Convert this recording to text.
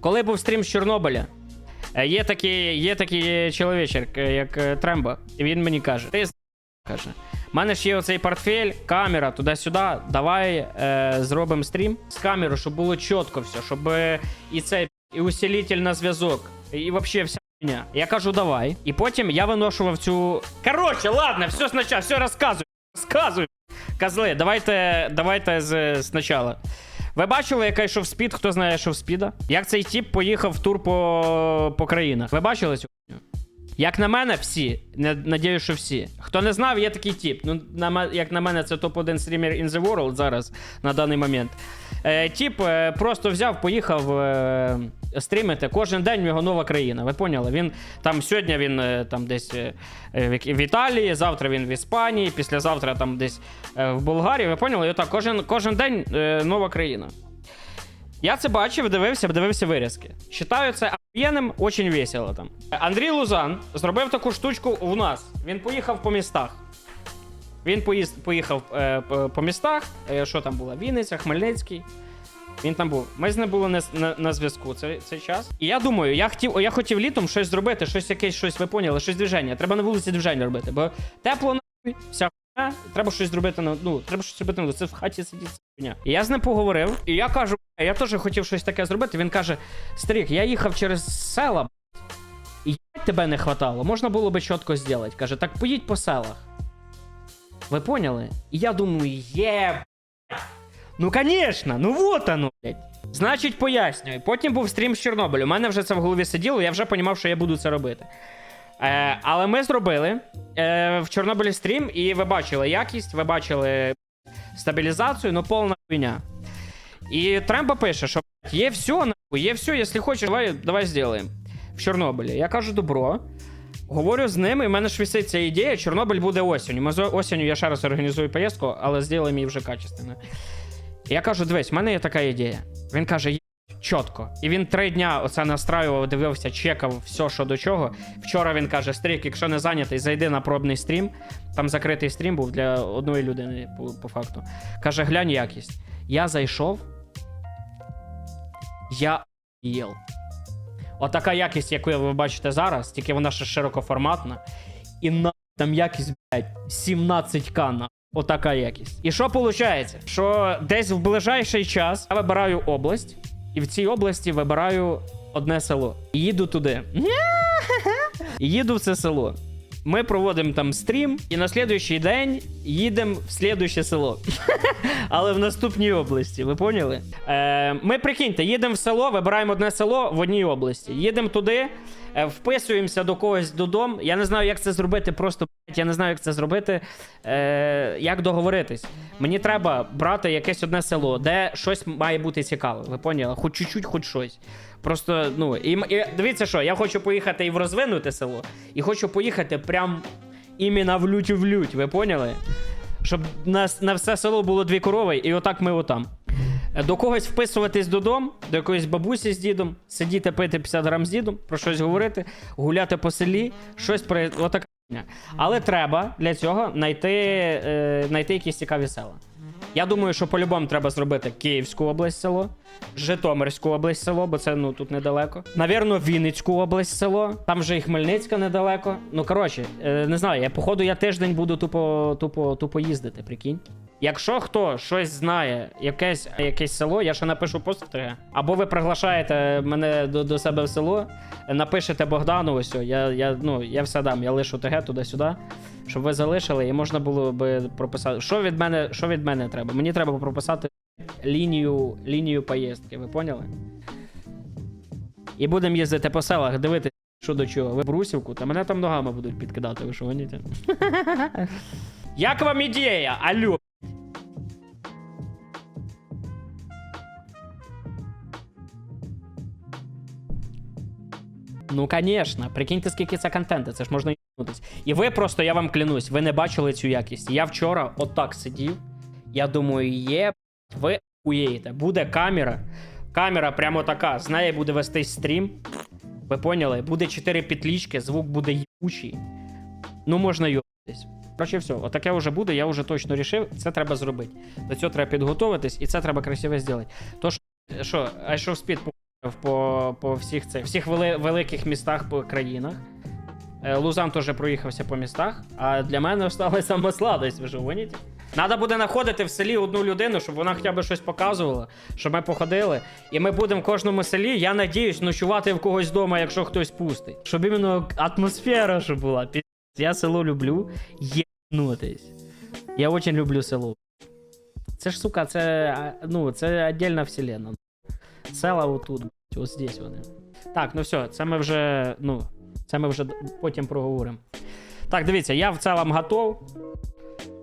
Коли був стрім з Чорнобиля, е, є такий, є такий чоловічок, е, як е, Трембо, і він мені каже: ти каже. У мене ж є оцей портфель, камера туди-сюди. Давай е, зробимо стрім з камерою, щоб було чітко все, щоб е, і цей і усилитель на зв'язок, і взагалі вся. Я кажу, давай. І потім я виношував цю. Коротше, ладно, все спочатку, все розказуй. Розказуй. Козли, давайте, давайте з, спочатку. Ви бачили, яка йшов спід? Хто знає, що в спіда? Як цей тіп поїхав в тур по, по країнах? Ви бачили цю? Як на мене, всі. Не, надію, що всі. Хто не знав, є такий тіп. Ну, на, як на мене, це топ-1 стрімер in the world зараз, на даний момент. Е, тіп е, просто взяв, поїхав е, стрімити. Кожен день в нього нова країна. Ви поняли? Він там сьогодні він там десь в, Італії, завтра він в Іспанії, післязавтра там десь в Болгарії. Ви поняли? І отак, кожен, кожен день нова країна. Я це бачив, дивився, дивився вирізки. Считаю це охуєнним, очень весело там. Андрій Лузан зробив таку штучку в нас. Він поїхав по містах. Він поїзд, поїхав е, по, містах. Е, що там було? Вінниця, Хмельницький. Він там був. Ми з ним були на, на, на зв'язку цей, цей час. І я думаю, я хотів, я хотів літом щось зробити, щось якесь, щось ви поняли, щось движення. Треба на вулиці движення робити, бо тепло нахуй, вся хуйня, треба щось зробити на ну, треба щось робити на це в хаті сидіти хуйня. І я з ним поговорив, і я кажу, я теж хотів щось таке зробити. Він каже: Стрік, я їхав через села, і тебе не хватало. Можна було би чітко зробити. Каже, так поїдь по селах. Ви поняли? І я думаю, є. Ну, конечно, ну вот оно, блядь. Значить, пояснюю. Потім був стрім з Чорнобилю. У мене вже це в голові сиділо, я вже розумів, що я буду це робити. Е, але ми зробили е, в Чорнобилі стрім, і ви бачили якість, ви бачили стабілізацію, ну повна хуйня. І Тремба пише, що є все, нахуй, є все, якщо хочеш, давай, давай зробимо. В Чорнобилі. Я кажу, добро. Говорю з ними, і в мене ж висить ця ідея. Чорнобиль буде осінню. Ми осінню я ще раз організую поїздку, але зробимо її вже качественно. Я кажу: дивись, в мене є така ідея. Він каже, «Є, чітко. І він три дня оце настраював, дивився, чекав все, що до чого. Вчора він каже: Стрік, якщо не зайнятий, зайди на пробний стрім. Там закритий стрім був для одної людини, по, по факту. Каже, глянь якість. Я зайшов. Я їл. Отака якість, яку ви бачите зараз, тільки вона ще широкоформатна. І на там якість, блядь, 17к на. Отака якість. І що виходить? Що десь в ближайший час я вибираю область, і в цій області вибираю одне село. І їду туди. І їду в це село. Ми проводимо там стрім, і на слідуючий день їдемо в слідуюче село. Але в наступній області, ви поняли? Е, ми прикиньте, їдемо в село, вибираємо одне село в одній області. Їдемо туди, е, вписуємося до когось додому. Я не знаю, як це зробити. Просто я не знаю, як це зробити. Е, як договоритись. Мені треба брати якесь одне село, де щось має бути цікаве. Ви поняли? Хоч чуть-чуть, хоч щось. Просто, ну, і, і дивіться, що я хочу поїхати і в розвинуте село, і хочу поїхати прям іменно в лють в лють. Ви поняли? Щоб на, на все село було дві корови, і отак ми отам. До когось вписуватись додому, до якоїсь бабусі з дідом, сидіти пити 50 грам з дідом, про щось говорити, гуляти по селі, щось при. Отака. Але треба для цього знайти, е, якісь цікаві села. Я думаю, що по-любому треба зробити Київську область село, Житомирську область село, бо це ну тут недалеко. Навірно, Вінницьку область село. Там вже і Хмельницька недалеко. Ну коротше, е, не знаю, я походу я тиждень буду тупо, тупо, тупо їздити, прикинь. Якщо хто щось знає, якесь, якесь село, я ще напишу пост в ТГ. Або ви приглашаєте мене до, до себе в село, напишете Богдану, ось я, я, ну, я все дам, я лишу ТГ туди-сюди, щоб ви залишили, і можна було би прописати. Що від мене, що від мене треба? Мені треба прописати лінію, лінію поїздки, ви поняли? І будемо їздити по селах, дивитися, що до чого. Ви брусівку, та мене там ногами будуть підкидати, ви що гоніте? Як вам ідея? Алло. Ну, звісно, прикиньте, скільки це контенту, це ж можна їбнутись. І ви просто, я вам клянусь, ви не бачили цю якість. Я вчора отак сидів. Я думаю, є, ви уєєте. Буде камера. Камера прямо така, з неї буде вестись стрім. Ви поняли? Буде 4 петлічки, звук буде їбучий. Ну, можна йобатись. Короче, все, отаке вже буде, я вже точно рішив, це треба зробити. До цього треба підготуватись, і це треба красиво зробити. То що, що, а що в спід по всіх цих всіх вели, великих містах по країнах. Е, Лузан теж проїхався по містах, а для мене осталась сама сладость, ви ж гоніте? Надо буде знаходити в селі одну людину, щоб вона хоча б щось показувала, щоб ми походили. І ми будемо в кожному селі, я надіюсь, ночувати в когось вдома, якщо хтось пустить. Щоб іменно атмосфера щоб була. Я село люблю єбнутись. Я очень люблю село. Це ж, сука, це, ну, це отдельна вселенна. Села отут, ось здесь вони. Так, ну все, це ми вже, ну, це ми вже потім проговоримо. Так, дивіться, я в цілому готов.